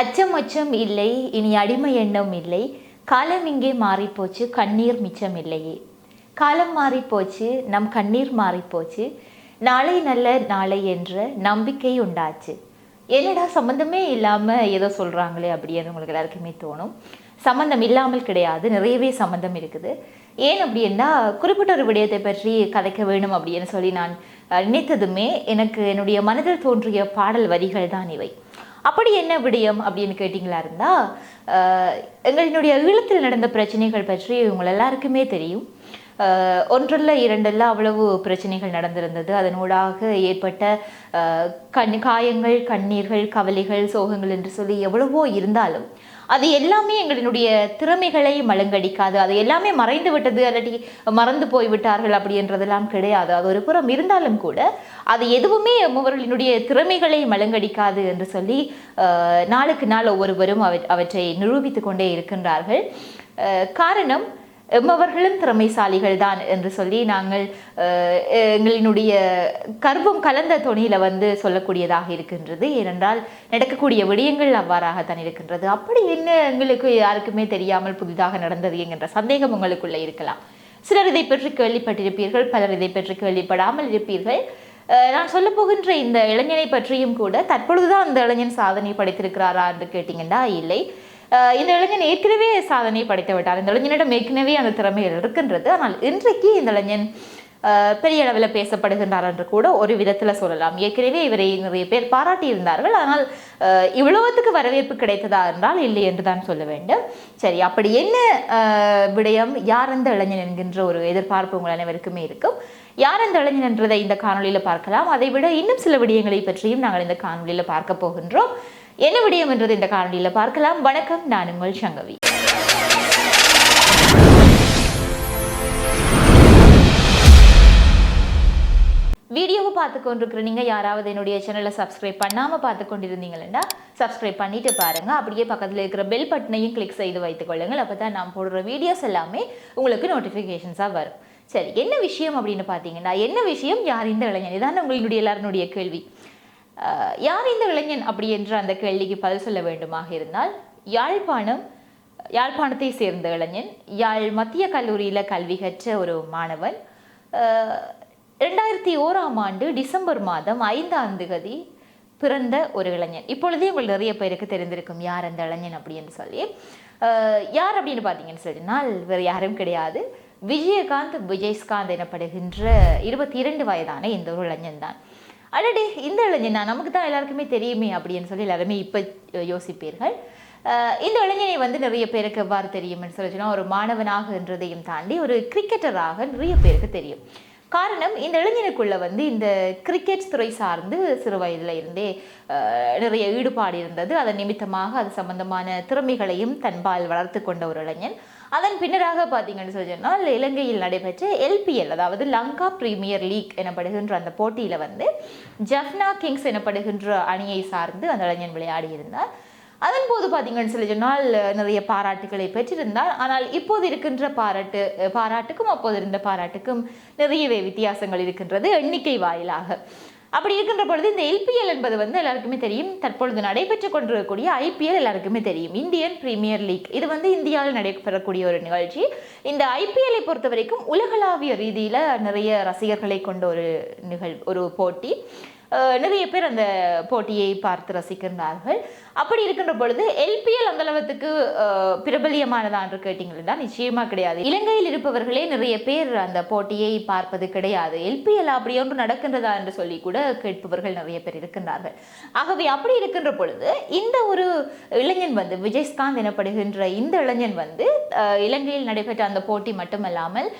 அச்சம் அச்சம் இல்லை இனி அடிமை எண்ணம் இல்லை. காலம் இங்கே மாறிப்போச்சு கண்ணீர் மிச்சம் இல்லையே. காலம் மாறிப்போச்சு நம் கண்ணீர் மாறிப்போச்சு. நாளை நல்ல நாளை என்ற நம்பிக்கை உண்டாச்சு. என்னடா சம்மந்தமே இல்லாமல் ஏதோ சொல்கிறாங்களே அப்படின்னு உங்களுக்கு எல்லாருக்குமே தோணும். சம்மந்தம் இல்லாமல் கிடையாது நிறையவே சம்மந்தம் இருக்குது. ஏன் அப்படின்னா குறிப்பிட்ட ஒரு விடயத்தை பற்றி கதைக்க வேணும் அப்படின்னு சொல்லி நான் நினைத்ததுமே எனக்கு என்னுடைய மனதில் தோன்றிய பாடல் வரிகள் தான் இவை. அப்படி என்ன விடயம் அப்படின்னு கேட்டிங்களா இருந்தால் எங்களினுடைய ஈழத்தில் நடந்த பிரச்சனைகள் பற்றி உங்கள் எல்லாருக்குமே தெரியும். ஒன்றில் இரண்டில் இரண்டல்ல அவ்வளவு பிரச்சனைகள் நடந்திருந்தது. அதனூடாக ஏற்பட்ட கண் காயங்கள் கண்ணீர்கள் கவலைகள் சோகங்கள் என்று சொல்லி எவ்வளவோ இருந்தாலும் அது எல்லாமே எங்களினுடைய திறமைகளை மழுங்கடிக்காது. அது எல்லாமே மறைந்து விட்டது. அல்லது மறந்து போய்விட்டார்கள் அப்படின்றதெல்லாம் கிடையாது. அது ஒரு புறம் இருந்தாலும் கூட அது எதுவுமே அவர்களினுடைய திறமைகளை மழுங்கடிக்காது என்று சொல்லி நாளுக்கு நாள் ஒவ்வொருவரும் அவ அவற்றை நிரூபித்து கொண்டே இருக்கின்றார்கள். காரணம் எம்மவர்களும் திறமைசாலிகள் தான் என்று சொல்லி நாங்கள் எங்களினுடைய கர்வம் கலந்த தொனியில வந்து சொல்லக்கூடியதாக இருக்கின்றது. ஏனென்றால் நடக்கக்கூடிய விடயங்கள் அவ்வாறாகத்தான் இருக்கின்றது. அப்படி என்ன எங்களுக்கு யாருக்குமே தெரியாமல் புதிதாக நடந்தது என்கின்ற சந்தேகம் உங்களுக்குள்ளே இருக்கலாம். சிலர் இதை பற்றி கேள்விப்பட்டிருப்பீர்கள் பலர் இதை பற்றி கேள்விப்படாமல் இருப்பீர்கள். நான் சொல்ல போகின்ற இந்த இளைஞனை பற்றியும் கூட தற்பொழுதுதான் அந்த இளைஞன் சாதனை படைத்திருக்கிறாரா என்று கேட்டீங்கன்னா இல்லை. இந்த இளைஞன் ஏற்கனவே சாதனை படைத்து விட்டார். இந்த இளைஞனிடம் ஏற்கனவே அந்த திறமைகள் இருக்கின்றது. ஆனால் இன்றைக்கு இந்த இளைஞன் பெரிய அளவில் பேசப்படுகின்றார் என்று கூட ஒரு விதத்தில் சொல்லலாம். ஏற்கனவே இவரை நிறைய பேர் பாராட்டி இருந்தார்கள் ஆனால் இவ்வளவுத்துக்கு வரவேற்பு கிடைத்ததா என்றால் இல்லை என்று தான் சொல்ல வேண்டும். சரி அப்படி என்ன விடயம்? யார் அந்த இளைஞன் என்கின்ற ஒரு எதிர்பார்ப்பு உங்கள் அனைவருக்குமே இருக்கும். யார் அந்த இளைஞன் என்றதை இந்த காணொலியில் பார்க்கலாம். அதை விட இன்னும் சில விடயங்களை பற்றியும் நாங்கள் இந்த காணொலியில் பார்க்க போகின்றோம். என்ன விடயம் என்றது இந்த காணொலியில் பார்க்கலாம். வணக்கம் நான் உங்கள் சங்கவி. வீடியோவை பார்த்து கொண்டிருக்கிற நீங்கள் யாராவது என்னுடைய சேனலை சப்ஸ்கிரைப் பண்ணாமல் பார்த்து கொண்டிருந்தீங்கன்னா சப்ஸ்கிரைப் பண்ணிட்டு பாருங்கள் அப்படியே பக்கத்தில் இருக்கிற பெல் பட்டனையும் கிளிக் செய்து வைத்துக் கொள்ளுங்கள். அப்போ தான் நான் போடுற வீடியோஸ் எல்லாமே உங்களுக்கு நோட்டிஃபிகேஷன்ஸாக வரும். சரி என்ன விஷயம் அப்படின்னு பார்த்தீங்கன்னா என்ன விஷயம்? யார் இந்த இளைஞர் இதான் உங்களுடைய எல்லாருடைய கேள்வி. யார் இந்த இளைஞன் அப்படி என்று அந்த கேள்விக்கு பதில் சொல்ல வேண்டுமாக இருந்தால் யாழ்ப்பாணம் யாழ்ப்பாணத்தை சேர்ந்த இளைஞன் யாழ் மத்திய கல்லூரியில் கல்வி கற்ற ஒரு மாணவன். ரெண்டாயிரத்தி ஓராம் ஆண்டு டிசம்பர் மாதம் ஐந்தாம் தேதி பிறந்த ஒரு இளைஞன். இப்பொழுதே உங்கள் நிறைய பேருக்கு தெரிந்திருக்கும் யார் அந்த இளைஞன் அப்படின்னு சொல்லி. யார் அப்படின்னு பார்த்தீங்கன்னு சொன்னால் வேறு யாரும் கிடையாது. விஜயகாந்த் விஜய்ஸ்காந்த் எனப்படுகின்ற இருபத்தி இரண்டு வயதான இந்த ஒரு இளைஞன் தான். அடடே இந்த இளைஞனா? நமக்கு தான் எல்லாருக்குமே தெரியுமே அப்படின்னு சொல்லி எல்லாருமே இப்போ யோசிப்பீர்கள். இந்த இளைஞனை வந்து நிறைய பேருக்கு எவ்வாறு தெரியும்னு சொல்லி ஒரு மாணவனாகன்றதையும் தாண்டி ஒரு கிரிக்கெட்டராக நிறைய பேருக்கு தெரியும். காரணம் இந்த இளைஞனுக்குள்ள வந்து இந்த கிரிக்கெட் துறை சார்ந்து சிறு வயதில் இருந்தே நிறைய ஈடுபாடு இருந்தது. அதன் நிமித்தமாக அது சம்பந்தமான திறமைகளையும் தன்பால் வளர்த்து கொண்ட ஒரு இளைஞன். அதன் பின்னராக பார்த்தீங்கன்னு சொல்லி சொன்னால் இலங்கையில் நடைபெற்ற எல்பிஎல் அதாவது லங்கா பிரீமியர் லீக் எனப்படுகின்ற அந்த போட்டியில் வந்து ஜஃப்னா கிங்ஸ் எனப்படுகின்ற அணியை சார்ந்து அந்த இளைஞன் விளையாடி இருந்தார் அதன் போது பார்த்தீங்கன்னு சொல்லி சொன்னால் நிறைய பாராட்டுகளை பெற்றிருந்தார். ஆனால் இப்போது இருக்கின்ற பாராட்டு பாராட்டுக்கும் அப்போது இருந்த பாராட்டுக்கும் நிறையவே வித்தியாசங்கள் இருக்கின்றது எண்ணிக்கை வாயிலாக. அப்படி இருக்கின்ற பொழுது இந்த எல்பிஎல் என்பது வந்து எல்லாருக்குமே தெரியும். தற்பொழுது நடைபெற்று கொண்டிருக்கக்கூடிய ஐபிஎல் எல்லாருக்குமே தெரியும். இந்தியன் பிரீமியர் லீக் இது வந்து இந்தியாவில் நடைபெறக்கூடிய ஒரு நிகழ்ச்சி. இந்த ஐபிஎல்லை பொறுத்த வரைக்கும் உலகளாவிய ரீதியில் நிறைய ரசிகர்களை கொண்ட ஒரு நிகழ் ஒரு போட்டி. நிறைய பேர் அந்த போட்டியை பார்த்து ரசிக்கின்றார்கள். அப்படி இருக்கின்ற பொழுது எல்பிஎல் அந்த அளவுக்கு அஹ், என்று கேட்டீங்கன்னா நிச்சயமா கிடையாது. இலங்கையில் இருப்பவர்களே நிறைய பேர் அந்த போட்டியை பார்ப்பது கிடையாது. எல்பிஎல் அப்படி ஒன்று நடக்கின்றதா என்று சொல்லி கூட கேட்பவர்கள் நிறைய பேர் இருக்கின்றார்கள். ஆகவே அப்படி இருக்கின்ற பொழுது இந்த ஒரு இளைஞன் வந்து விஜய்ஸ்காந்த் எனப்படுகின்ற இந்த இளைஞன் வந்து இலங்கையில் நடைபெற்ற அந்த போட்டி மட்டுமல்லாமல்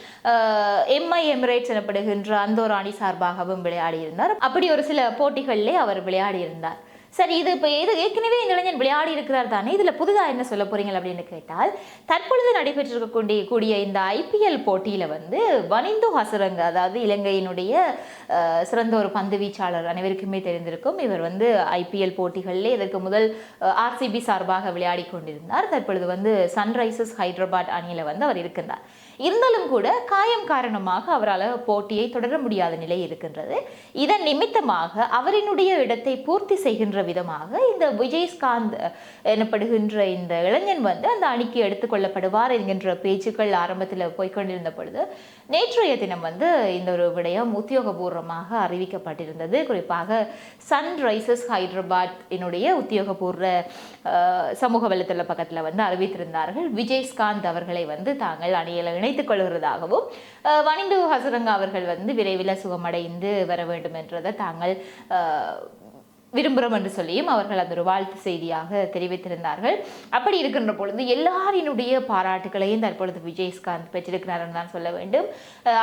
எம்ஐ எமிரேட்ஸ் எனப்படுகின்ற அந்த ஒரு அணி சார்பாகவும் விளையாடி இருந்தார். அப்படி ஒரு சில போட்டிகளிலே அவர் விளையாடி இருந்தார். சரி இது இப்போ இது ஏற்கனவே இந்த இளைஞன் விளையாடி இருக்கிறார் தானே இதில் புதுதாக என்ன சொல்ல போறீங்க அப்படின்னு கேட்டால் தற்பொழுது நடைபெற்றிருக்கக்கூடிய கூடிய இந்த ஐபிஎல் போட்டியில் வந்து வனிந்து ஹசரங்க அதாவது இலங்கையினுடைய சிறந்த ஒரு பந்து வீச்சாளர் அனைவருக்குமே தெரிந்திருக்கும். இவர் வந்து ஐபிஎல் போட்டிகளிலே இதற்கு முதல் ஆர்சிபி சார்பாக விளையாடி கொண்டிருந்தார். தற்பொழுது வந்து சன்ரைசர்ஸ் ஹைதராபாத் அணியில் வந்து அவர் இருக்கின்றார். இருந்தாலும் கூட காயம் காரணமாக அவரால் போட்டியை தொடர முடியாத நிலை இருக்கின்றது. இதன் நிமித்தமாக அவரினுடைய இடத்தை பூர்த்தி செய்கின்ற விதமாக இந்த விஜயஸ்காந்த் எனப்படுகின்ற இந்த இளைஞன் வந்து அந்த அணிக்கு எடுத்துக்கொள்ளப்படுவார் என்கின்ற பேச்சுக்கள் ஆரம்பத்தில் போய்க்கொண்டிருந்த பொழுது நேற்றைய தினம் வந்து இந்த ஒரு விடயம் உத்தியோகபூர்வமாக அறிவிக்கப்பட்டிருந்தது. குறிப்பாக சன்ரைசர்ஸ் ஹைதராபாத் என்னுடைய உத்தியோகபூர்வ சமூக வலைத்தள பக்கத்தில் வந்து அறிவித்திருந்தார்கள். விஜயஸ்காந்த் அவர்களை வந்து தாங்கள் அணியில் நினைத்துக் கொள்கிறதாகவும் வணிந்து வனிந்து அவர்கள் வந்து விரைவில் சுகமடைந்து வர வேண்டும் என்றதை தாங்கள் விரும்புகிறோம் என்று சொல்லியும் அவர்கள் அந்த ஒரு வாழ்த்து செய்தியாக தெரிவித்திருந்தார்கள். அப்படி இருக்கின்ற பொழுது எல்லாரினுடைய பாராட்டுகளையும் தற்பொழுது விஜயஸ்காந்த் பெற்றிருக்கிறார் என்று தான் சொல்ல வேண்டும்.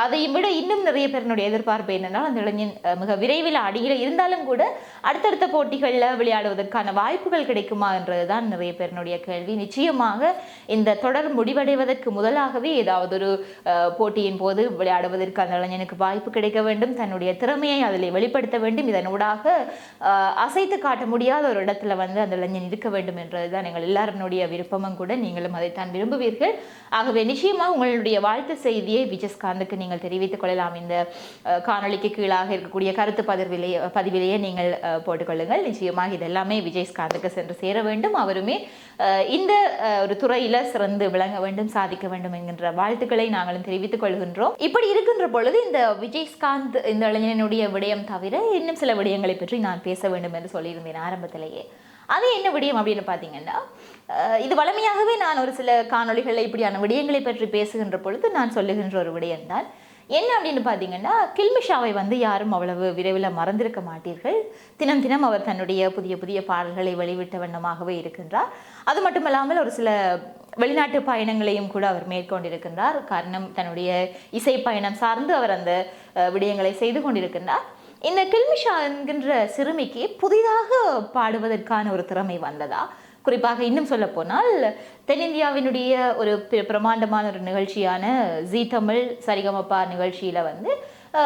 அதையும் விட இன்னும் நிறைய பேருடைய எதிர்பார்ப்பு என்னென்னால் அந்த இளைஞன் மிக விரைவில் அடியில் இருந்தாலும் கூட அடுத்தடுத்த போட்டிகளில் விளையாடுவதற்கான வாய்ப்புகள் கிடைக்குமா என்றதுதான் நிறைய பேருடைய கேள்வி. நிச்சயமாக இந்த தொடர் முடிவடைவதற்கு முதலாகவே ஏதாவது ஒரு போட்டியின் போது விளையாடுவதற்கு அந்த இளைஞனுக்கு வாய்ப்பு கிடைக்க வேண்டும். தன்னுடைய திறமையை அதில் வெளிப்படுத்த வேண்டும். இதனூடாக அசைத்து காட்ட முடியாத ஒரு இடத்துல வந்து அந்த இளைஞன் இருக்க வேண்டும் என்றதுதான் எங்கள் எல்லாருடைய விருப்பமும் கூட. நீங்களும் அதைத்தான் விரும்புவீர்கள். ஆகவே நிச்சயமாக உங்களுடைய வாழ்த்து செய்தியை விஜயஸ்காந்துக்கு நீங்கள் தெரிவித்துக் கொள்ளலாம். இந்த காணொலிக்கு காணொளிக்கு கீழாக இருக்கக்கூடிய கருத்து பதிவிலே பதிவிலேயே நீங்கள் போட்டுக்கொள்ளுங்கள். நிச்சயமாக இதெல்லாமே விஜயஸ்காந்துக்கு சென்று சேர வேண்டும். அவருமே இந்த ஒரு துறையில சிறந்து விளங்க வேண்டும் சாதிக்க வேண்டும் என்கின்ற வாழ்த்துக்களை நாங்களும் தெரிவித்துக் கொள்கின்றோம். இப்படி இருக்கின்ற பொழுது இந்த விஜயஸ்காந்த் இந்த இளைஞனுடைய விடயம் தவிர இன்னும் சில விடயங்களை பற்றி நான் பேச வேண்டும். என்று சொல்லியிருந்தேன் ஆரம்பத்திலேயே. அது என்ன விடயம் அப்படின்னு பார்த்தீங்கன்னா இது வளமையாகவே நான் ஒரு சில காணொளிகளில் இப்படியான விடயங்களை பற்றி பேசுகின்ற பொழுது நான் சொல்லுகின்ற ஒரு விடயம்தான். என்ன அப்படின்னு பார்த்தீங்கன்னா கில்மிஷாவை வந்து யாரும் அவ்வளவு விரைவில் மறந்திருக்க மாட்டீர்கள். தினம் தினம் அவர் தன்னுடைய புதிய புதிய பாடல்களை வெளிவிட்ட வண்ணமாகவே இருக்கின்றார். அது மட்டுமல்லாமல் ஒரு சில வெளிநாட்டு பயணங்களையும் கூட அவர் மேற்கொண்டிருக்கின்றார். காரணம் தன்னுடைய இசை பயணம் சார்ந்து அவர் அந்த விடயங்களை செய்து கொண்டிருக்கின்றார். இந்த கில்மிஷா என்கின்ற சிறுமிக்கு புதிதாக பாடுவதற்கான ஒரு திறமை வந்ததா? குறிப்பாக இன்னும் சொல்ல போனால் தென்னிந்தியாவினுடைய ஒரு பிர- பிரமாண்டமான ஒரு நிகழ்ச்சியான ஜீ தமிழ் சரிகமப்பா நிகழ்ச்சியில வந்து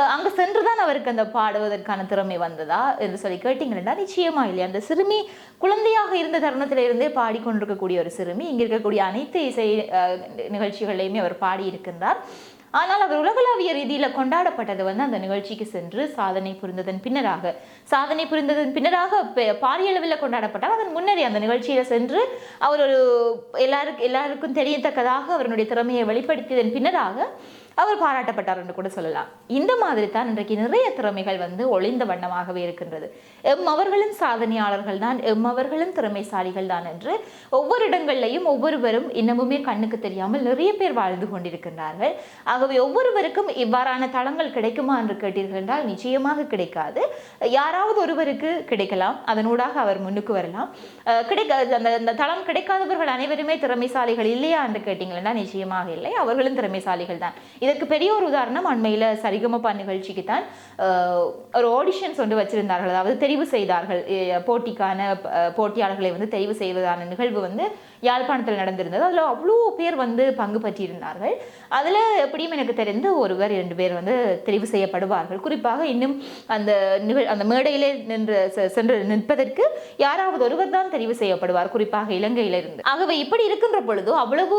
அங்கே சென்றுதான் அவருக்கு அந்த பாடுவதற்கான திறமை வந்ததா என்று சொல்லி கேட்டீங்கன்னா நிச்சயமா இல்லையா? அந்த சிறுமி குழந்தையாக இருந்த தருணத்தில இருந்தே பாடிக்கொண்டிருக்கக்கூடிய ஒரு சிறுமி இங்கே இருக்கக்கூடிய அனைத்து இசை நிகழ்ச்சிகளையுமே அவர் பாடியிருக்கின்றார். ஆனால் அவர் உலகளாவிய ரீதியில் கொண்டாடப்பட்டது வந்து அந்த நிகழ்ச்சிக்கு சென்று சாதனை புரிந்ததன் பின்னராக. சாதனை புரிந்ததன் பின்னராக பாரிய அளவில் கொண்டாடப்பட்டார். அதன் முன்னரே அந்த நிகழ்ச்சியில் சென்று அவர் ஒரு எல்லாருக்கு எல்லாருக்கும் தெரியத்தக்கதாக அவருடைய திறமையை வெளிப்படுத்தியதன் பின்னராக அவர் பாராட்டப்பட்டார் என்று கூட சொல்லலாம். இந்த மாதிரி தான் இன்றைக்கு நிறைய திறமைகள் வந்து ஒளிந்த வண்ணமாகவே இருக்கின்றது. எம் அவர்களும் சாதனையாளர்கள் தான் எம் அவர்களும் திறமைசாலிகள் தான் என்று ஒவ்வொரு இடங்கள்லையும் ஒவ்வொருவரும் இன்னமுமே கண்ணுக்கு தெரியாமல் நிறைய பேர் வாழ்ந்து கொண்டிருக்கின்றார்கள். ஆகவே ஒவ்வொருவருக்கும் இவ்வாறான தளங்கள் கிடைக்குமா என்று கேட்டீர்கள் என்றால் நிச்சயமாக கிடைக்காது. யாராவது ஒருவருக்கு கிடைக்கலாம் அதனூடாக அவர் முன்னுக்கு வரலாம். அஹ் கிடைக்க அந்த அந்த தளம் கிடைக்காதவர்கள் அனைவருமே திறமைசாலிகள் இல்லையா என்று கேட்டீங்கன்னா நிச்சயமாக இல்லை. அவர்களும் திறமைசாலிகள் தான். இதற்கு பெரிய ஒரு உதாரணம் அண்மையில் சரிகமப்பா நிகழ்ச்சிக்கு தான் ஒரு ஆடிஷன்ஸ் வந்து வச்சிருந்தார்கள். அதாவது தெரிவு செய்தார்கள். போட்டிக்கான போட்டியாளர்களை வந்து தெரிவு செய்வதான நிகழ்வு வந்து யாழ்ப்பாணத்தில் நடந்திருந்தது. அதில் அவ்வளோ பேர் வந்து பங்கு பற்றியிருந்தார்கள். அதில் எப்படியும் எனக்கு தெரிந்து ஒருவர் இரண்டு பேர் வந்து தெரிவு செய்யப்படுவார்கள். குறிப்பாக இன்னும் அந்த நிகழ் அந்த மேடையிலே நின்று செ- சென்று நிற்பதற்கு யாராவது ஒருவர் தான் தெரிவு செய்யப்படுவார் குறிப்பாக இலங்கையிலிருந்து. ஆகவே இப்படி இருக்கின்ற பொழுது அவ்வளவு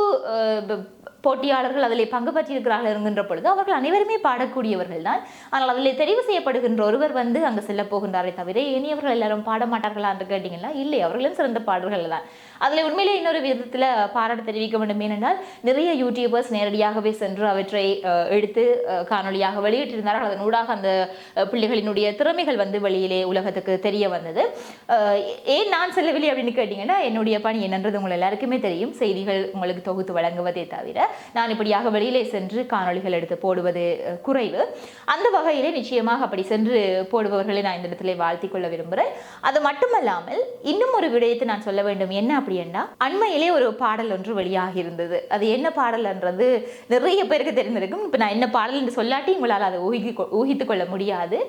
போட்டியாளர்கள் அதில் பங்கு பற்றியிருக்கிறார்கள் என்கின்ற பொழுது அவர்கள் அனைவருமே பாடக்கூடியவர்கள் தான் ஆனால் அதில் தெரிவு செய்யப்படுகின்ற ஒருவர் வந்து அங்கே செல்ல போகின்றாரே தவிர இனியவர்கள் எல்லாரும் பாட மாட்டார்களா என்று கேட்டிங்கன்னா இல்லை அவர்களும் சிறந்த பாடல்கள் தான். அதில் உண்மையிலே இன்னொரு விதத்தில் பாராட்டு தெரிவிக்க வேண்டும் ஏனென்றால் நிறைய யூடியூபர்ஸ் நேரடியாகவே சென்று அவற்றை எடுத்து காணொலியாக காணொளியாக வெளியிட்டிருந்தார்கள். அதன் ஊடாக அந்த பிள்ளைகளினுடைய திறமைகள் வந்து வெளியிலே உலகத்துக்கு தெரிய வந்தது. ஏன் நான் செல்லவில்லை அப்படின்னு கேட்டிங்கன்னா என்னுடைய பணி என்னன்றது உங்கள் எல்லாருக்குமே தெரியும். செய்திகள் உங்களுக்கு தொகுத்து வழங்குவதே தவிர நான் இப்படியாக வெளியிலே சென்று காணொளிகள் எடுத்து போடுவது குறைவு. அந்த வகையிலே நிச்சயமாக அப்படி சென்று போடுபவர்களை நான் இந்த இடத்துல வாழ்த்திக் கொள்ள விரும்புகிறேன் அது மட்டுமல்லாமல் இன்னும் ஒரு விடயத்தை நான் சொல்ல வேண்டும். என்ன அப்படின்னா அண்மையிலே ஒரு பாடல் ஒன்று வெளியாகி இருந்தது. அது என்ன பாடல்ன்றது நிறைய பேருக்கு தெரிந்திருக்கும். இப்போ நான் என்ன பாடல் என்று சொல்லாட்டி உங்களால் அதை ஊகி ஊகித்துக் கொள்ள முடியாது.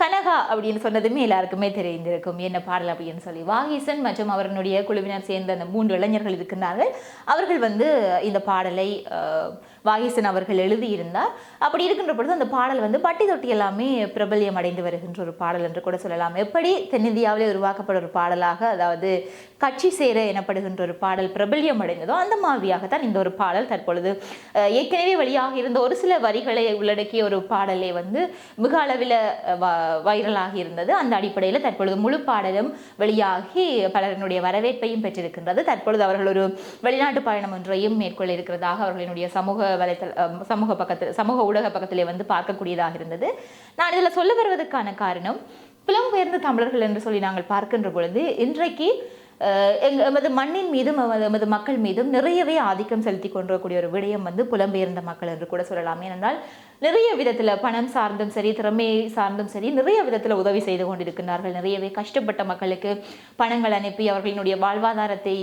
கனகா அப்படின்னு சொன்னதுமே எல்லாருக்குமே தெரிந்திருக்கும். என்ன பாடல் அப்படின்னு சொல்லி. வாகீசன் மற்றும் அவர்களுடைய குழுவினர் சேர்ந்த அந்த மூன்று இளைஞர்கள் இருக்கின்றார்கள். அவர்கள் வந்து இந்த பாடலை அஹ், வாகேசன் அவர்கள் எழுதியிருந்தார். அப்படி இருக்கின்ற பொழுது அந்த பாடல் வந்து பட்டி தொட்டி எல்லாமே பிரபல்யம் அடைந்து வருகின்ற ஒரு பாடல் என்று கூட சொல்லலாம். எப்படி தென்னிந்தியாவிலே உருவாக்கப்பட்ட ஒரு பாடலாக அதாவது கட்சி சேர எனப்படுகின்ற ஒரு பாடல் பிரபல்யம் அடைந்ததோ அந்த மாதிரியாகத்தான் இந்த ஒரு பாடல் தற்பொழுது ஏற்கனவே வெளியாக இருந்த ஒரு சில வரிகளை உள்ளடக்கிய ஒரு பாடலே வந்து மிக அளவில் வைரலாகி இருந்தது. அந்த அடிப்படையில் தற்பொழுது முழு பாடலும் வெளியாகி பலரினுடைய வரவேற்பையும் பெற்றிருக்கின்றது. தற்பொழுது அவர்கள் ஒரு வெளிநாட்டு பயணம் ஒன்றையும் மேற்கொள்ள இருக்கிறதாக அவர்களினுடைய சமூக வலைத்தள சமூக பக்கத்தில் சமூக ஊடக பக்கத்திலே வந்து பார்க்கக்கூடியதாக இருந்தது. நான் இதில் சொல்ல வருவதற்கான காரணம் புலம்பெயர்ந்த தமிழர்கள் என்று சொல்லி நாங்கள் பார்க்கின்ற பொழுது இன்றைக்கு அஹ், எமது மண்ணின் மீதும் எமது எமது மக்கள் மீதும் நிறையவே ஆதிக்கம் செலுத்தி கொண்டிருக்கக்கூடிய ஒரு விடயம் வந்து புலம்பெயர்ந்த மக்கள் என்று கூட சொல்லலாம். ஏனென்றால் நிறைய விதத்தில் பணம் சார்ந்தும் சரி திறமை சார்ந்தும் சரி நிறைய விதத்தில் உதவி செய்து கொண்டிருக்கிறார்கள். நிறையவே கஷ்டப்பட்ட மக்களுக்கு பணங்கள் அனுப்பி அவர்களினுடைய வாழ்வாதாரத்தை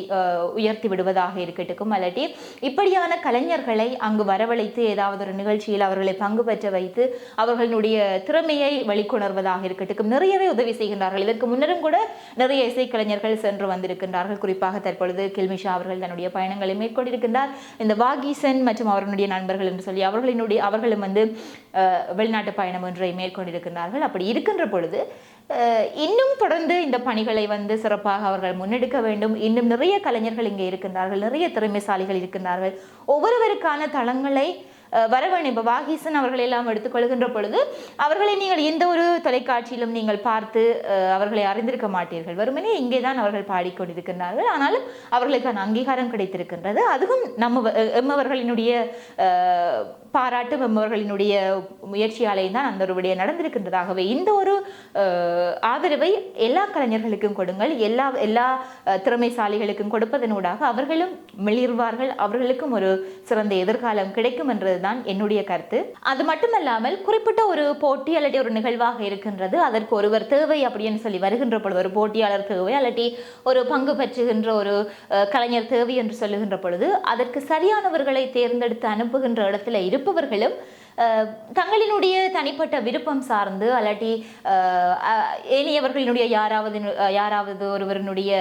உயர்த்தி விடுவதாக இருக்கட்டும். அல்லாட்டி இப்படியான கலைஞர்களை அங்கு வரவழைத்து ஏதாவது ஒரு நிகழ்ச்சியில் அவர்களை பங்கு பெற்ற வைத்து அவர்களுடைய திறமையை வெளிக்கொணர்வதாக இருக்கட்டும். நிறையவே உதவி செய்கின்றார்கள். இதற்கு முன்னரும் கூட நிறைய இசைக்கலைஞர்கள் சென்று வந்து வந்திருக்கின்றார்கள். குறிப்பாக தற்பொழுது கில்மிஷா அவர்கள் தன்னுடைய பயணங்களை மேற்கொண்டிருக்கின்றார். இந்த வாகீசன் மற்றும் அவர்களுடைய நண்பர்கள் என்று சொல்லி அவர்களினுடைய அவர்களும் வந்து வெளிநாட்டு பயணம் ஒன்றை மேற்கொண்டிருக்கின்றார்கள். அப்படி இருக்கின்ற பொழுது இன்னும் தொடர்ந்து இந்த பணிகளை வந்து சிறப்பாக அவர்கள் முன்னெடுக்க வேண்டும். இன்னும் நிறைய கலைஞர்கள் இங்கே இருக்கின்றார்கள். நிறைய திறமைசாலிகள் இருக்கின்றார்கள். ஒவ்வொருவருக்கான தளங்களை வரவன் இப்போ வாகீசன் அவர்கள் எல்லாம் எடுத்துக்கொள்கின்ற பொழுது அவர்களை நீங்கள் எந்த ஒரு தொலைக்காட்சியிலும் நீங்கள் பார்த்து அவர்களை அறிந்திருக்க மாட்டீர்கள். வெறுமனே இங்கே தான் அவர்கள் பாடிக்கொண்டிருக்கின்றார்கள். ஆனாலும் அவர்களுக்கான அங்கீகாரம் கிடைத்திருக்கின்றது. அதுவும் நம்ம எம்மவர்களினுடைய பாராட்டும் எம்மவர்களினுடைய முயற்சியாலே தான் அந்த ஒரு நடந்திருக்கின்றதாகவே. இந்த ஒரு ஆதரவை எல்லா கலைஞர்களுக்கும் கொடுங்கள். எல்லா எல்லா திறமைசாலிகளுக்கும் கொடுப்பதனூடாக அவர்களும் மிளிர்வார்கள். அவர்களுக்கும் ஒரு சிறந்த எதிர்காலம் கிடைக்கும் என்றதுதான் என்னுடைய கருத்து. அது மட்டுமல்லாமல் குறிப்பிட்ட ஒரு போட்டி அல்லது ஒரு நிகழ்வாக இருக்கின்றது. அதற்கு ஒருவர் தேவை அப்படின்னு சொல்லி வருகின்ற பொழுது ஒரு போட்டியாளர் தேவை அல்லட்டி ஒரு பங்கு பெற்றுகின்ற ஒரு கலைஞர் தேவை என்று சொல்லுகின்ற பொழுது அதற்கு சரியானவர்களை தேர்ந்தெடுத்து அனுப்புகின்ற இடத்துல இருப்பவர்களும் தங்களினுடைய தனிப்பட்ட விருப்பம் சார்ந்து அல்லாட்டி ஏனையவர்களினுடைய யாராவது யாராவது ஒருவரினுடைய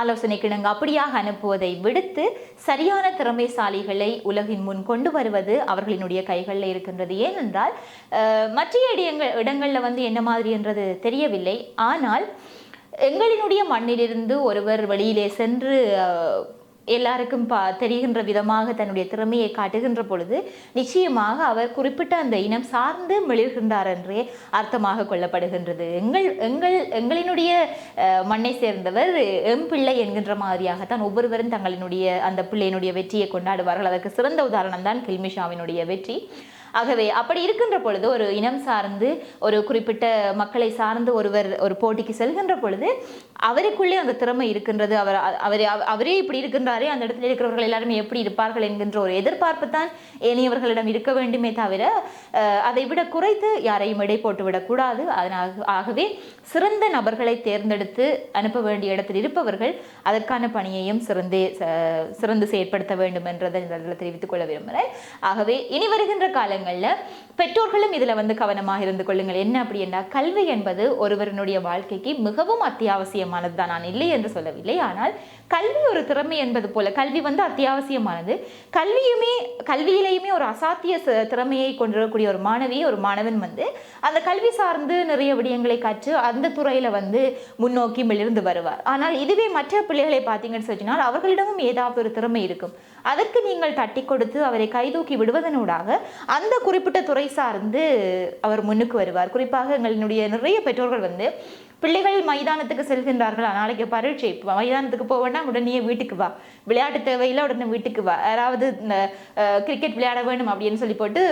ஆலோசனை கிணங்க அப்படியாக அனுப்புவதை விடுத்து சரியான திறமைசாலிகளை உலகின் முன் கொண்டு வருவது அவர்களினுடைய கைகளில் இருக்கின்றது. ஏனென்றால் மற்ற இடங்கள் இடங்களில் வந்து என்ன மாதிரி என்றது தெரியவில்லை. ஆனால் எங்களினுடைய மண்ணிலிருந்து ஒருவர் வெளியிலே சென்று எல்லாருக்கும் பா தெரிகின்ற விதமாக தன்னுடைய திறமையை காட்டுகின்ற பொழுது நிச்சயமாக அவர் குறிப்பிட்ட அந்த இனம் சார்ந்து மிளிர்கின்றார் என்றே அர்த்தமாக கொள்ளப்படுகின்றது. எங்கள் எங்கள் எங்களினுடைய மண்ணை சேர்ந்தவர் எம் பிள்ளை என்கின்ற மாதிரியாகத்தான் ஒவ்வொருவரும் தங்களினுடைய அந்த பிள்ளையினுடைய வெற்றியை கொண்டாடுவார்கள். அதற்கு சிறந்த உதாரணம் தான் கில்மிஷாவினுடைய வெற்றி. ஆகவே அப்படி இருக்கின்ற பொழுது ஒரு இனம் சார்ந்து ஒரு குறிப்பிட்ட மக்களை சார்ந்து ஒருவர் ஒரு போட்டிக்கு செல்கின்ற பொழுது அவருக்குள்ளே அந்த திறமை இருக்கின்றது. அவர் அவர் அவரே இப்படி இருக்கின்றாரே அந்த இடத்துல இருக்கிறவர்கள் எல்லாருமே எப்படி இருப்பார்கள் என்கின்ற ஒரு எதிர்பார்ப்பு தான் ஏனையவர்களிடம் இருக்க வேண்டுமே தவிர அதை விட குறைத்து யாரையும் இடை போட்டு விடக்கூடாது ஆகவே சிறந்த நபர்களை தேர்ந்தெடுத்து அனுப்ப வேண்டிய இடத்தில் இருப்பவர்கள் அதற்கான பணியையும் சிறந்தே ச- சிறந்து செயற்படுத்த வேண்டும் என்றதை இந்த தெரிவித்துக் கொள்ள விரும்புகிறேன். ஆகவே இனி வருகின்ற காலங்கள் காலங்களில் பெற்றோர்களும் இதில் வந்து கவனமாக இருந்து கொள்ளுங்கள். என்ன அப்படின்னா கல்வி என்பது ஒருவரினுடைய வாழ்க்கைக்கு மிகவும் அத்தியாவசியமானது தான். நான் இல்லை என்று சொல்லவில்லை. ஆனால் கல்வி ஒரு திறமை என்பது போல கல்வி வந்து அத்தியாவசியமானது. கல்வியுமே கல்வியிலேயுமே ஒரு அசாத்திய திறமையை கொண்டிருக்கக்கூடிய ஒரு மாணவி ஒரு மாணவன் வந்து அந்த கல்வி சார்ந்து நிறைய விடயங்களை கற்று அந்த துறையில வந்து முன்னோக்கி மிளிர்ந்து வருவார். ஆனால் இதுவே மற்ற பிள்ளைகளை பார்த்தீங்கன்னு சொன்னால் அவர்களிடமும் ஏதாவது ஒரு திறமை இருக்கும். அதற்கு நீங்கள் தட்டி கொடுத்து அவரை கைதூக்கி விடுவதனூடாக அந்த குறிப்பிட்ட துறை சார்ந்து அவர் முன்னுக்கு வருவார். குறிப்பாக எங்களினுடைய நிறைய பெற்றோர்கள் வந்து பிள்ளைகள் மைதானத்துக்கு செல்கின்றார்களா. நாளைக்கு பரீட்சை. மைதானத்துக்கு போவேன்னா உடனே வீட்டுக்கு வா. விளையாட்டு தேவையில்ல. உடனே வீட்டுக்கு வா. யாராவது இந்த கிரிக்கெட் விளையாட வேணும் அப்படின்னு சொல்லி போட்டு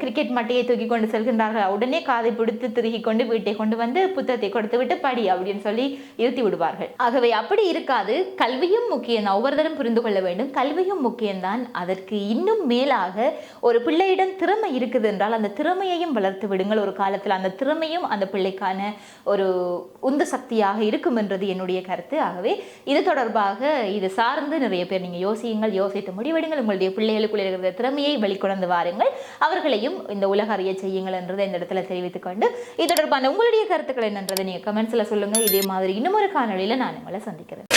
கிரிக்கெட் மட்டையை தூக்கி கொண்டு செல்கின்றார்கள். உடனே காதை பிடித்து திருகி கொண்டு வீட்டை கொண்டு வந்து புத்தகத்தை கொடுத்து விட்டு படி அப்படின்னு சொல்லி இருத்தி விடுவார்கள். ஆகவே அப்படி இருக்காது. கல்வியும் முக்கியம் தான் ஒவ்வொருத்தரும் புரிந்து கொள்ள வேண்டும். கல்வியும் முக்கியம்தான். அதற்கு இன்னும் மேலாக ஒரு பிள்ளையிடம் திறமை இருக்குது என்றால் அந்த திறமையையும் வளர்த்து விடுங்கள். ஒரு காலத்தில் அந்த திறமையும் அந்த பிள்ளைக்கான ஒரு உந்து சக்தியாக இருக்கும் என்றது என்னுடைய கருத்து. ஆகவே இது தொடர்பாக இது சார்ந்து நிறைய பேர் நீங்கள் யோசியுங்கள் யோசித்து முடிவெடுங்கள். உங்களுடைய பிள்ளைகளுக்குள்ள இருக்கிற திறமையை வெளிக்கொணர்ந்து வாருங்கள். அவர்களையும் இந்த உலக அறிய செய்யுங்கள் என்றதை இந்த இடத்துல தெரிவித்துக் கொண்டு இது தொடர்பான உங்களுடைய கருத்துக்கள் என்னன்றதை நீங்கள் கமெண்ட்ஸில் சொல்லுங்கள் இதே மாதிரி இன்னும் ஒரு காணொலியில் நான் உங்களை சந்திக்கிறேன்.